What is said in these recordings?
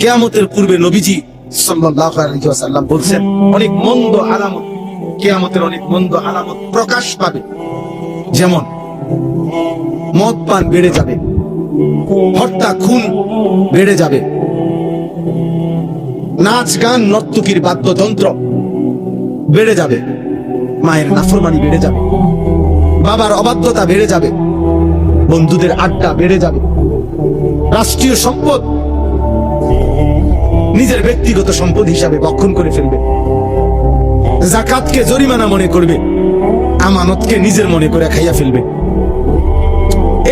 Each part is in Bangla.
কেয়ামতের পূর্বে নবীজি ওয়াসাল্লাম বলছেন, অনেক মন্দ আলামত, কেয়ামতের অনেক মন্দ আলামত প্রকাশ পাবে। যেমন, মদ পান বেড়ে যাবে হত্যা খুন বেড়ে যাবে, নাচ গান নর্তকীর বাদ্যযন্ত্র বেড়ে যাবে, মায়ের নাফরমানি বেড়ে যাবে, বাবার অবাধ্যতা বেড়ে যাবে, বন্ধুদের আড্ডা বেড়ে যাবে, রাষ্ট্রীয় সম্পদ নিজের ব্যক্তিগত সম্পদ হিসাবে বক্ষণ করে ফেলবে। জাকাতকে জরিমানা মনে করবে, আমানতকে নিজের মনে করে খাইয়া ফেলবে।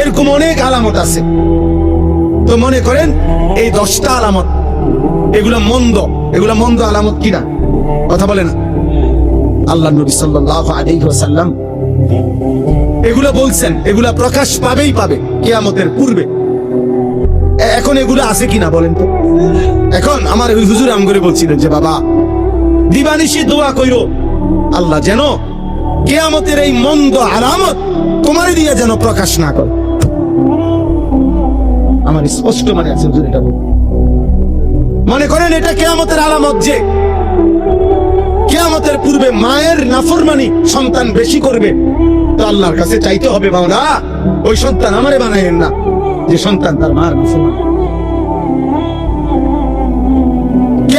এরকম অনেক আলামত আছে। তো মনে করেন, এই দশটা আলামত, এগুলা মন্দ এগুলা মন্দ আলামত কিনা? কথা বলে না। আল্লাহ নবী সাল্লাল্লাহু আলাইহি ওয়াসাল্লাম এগুলা বলছেন, এগুলা প্রকাশ পাবেই পাবে, কিয়ামতের পূর্বে। এখন এগুলো আছে কিনা বলেন তো? এখন আমার ওই হুজুর আম করে বলছিলেন যে, বাবা, দিবানিশি দোয়া কইরো। আল্লাহ যেন কেয়ামতের এই মন্দ আলামত তোমারই দিয়ে যেন প্রকাশ না করে। আমার স্পষ্ট মানে আছে হুজুর এটা মনে করেন এটা কেয়ামতের আলামত যে, কেয়ামতের পূর্বে মায়ের নাফরমানি সন্তান বেশি করবে। তো আল্লাহর কাছে চাইতে হবে বাবা ওই সন্তান আমারে বানাইেন না। যে সন্তান তার মার নাফরমানি।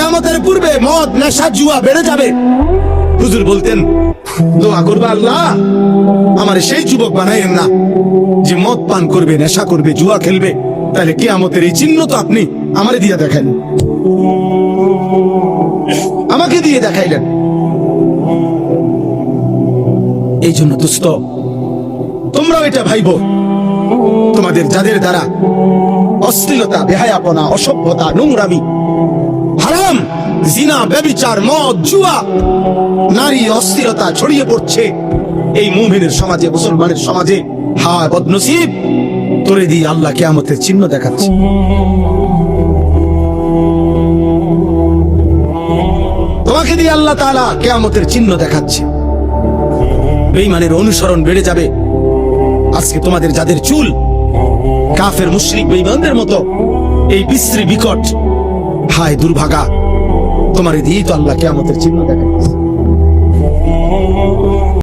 কেয়ামতের পূর্বে মদ, নেশা, জুয়া বেড়ে যাবে। হুজুর বলতেন, দোয়া করবে আল্লাহ, আমার সেই যুবক বানাইেন না, যে মদ পান করবে, নেশা করবে, জুয়া খেলবে। তাহলে কেয়ামতের এই চিহ্ন তো আপনি আমারে দিয়ে দেখেন আমাকে দিয়ে দেখাইলেন। এই জন্য দুস্থ, তোমরাও এটা ভাইব। তোমাদের যাদের দ্বারা অশ্লীলতা, বেহায়াপনা, অসভ্যতা, নোংরামি জিনা, ব্যবিচার, মদ, জুয়া। নারী অস্থিরতা ছড়িয়ে পড়ছে। এই মুমিনের সমাজে, মুসলমানের সমাজে। হায় বদনসিব। তোরে দিয়ে আল্লাহ কেয়ামতের চিহ্ন দেখাচ্ছে। তোমাকে দিয়ে আল্লাহ তাআলা কেয়ামতের চিহ্ন দেখাচ্ছে। বেঈমানের অনুসরণ বেড়ে যাবে। আজকে তোমাদের যাদের চুল, কাফের, মুশরিক, বেঈমানদের মতো, এই বিশ্রী বিকট, হায় দুর্ভাগা তোমার দিয়েই তো আল্লাহ কেয়ামতের চিহ্ন দেখাচ্ছে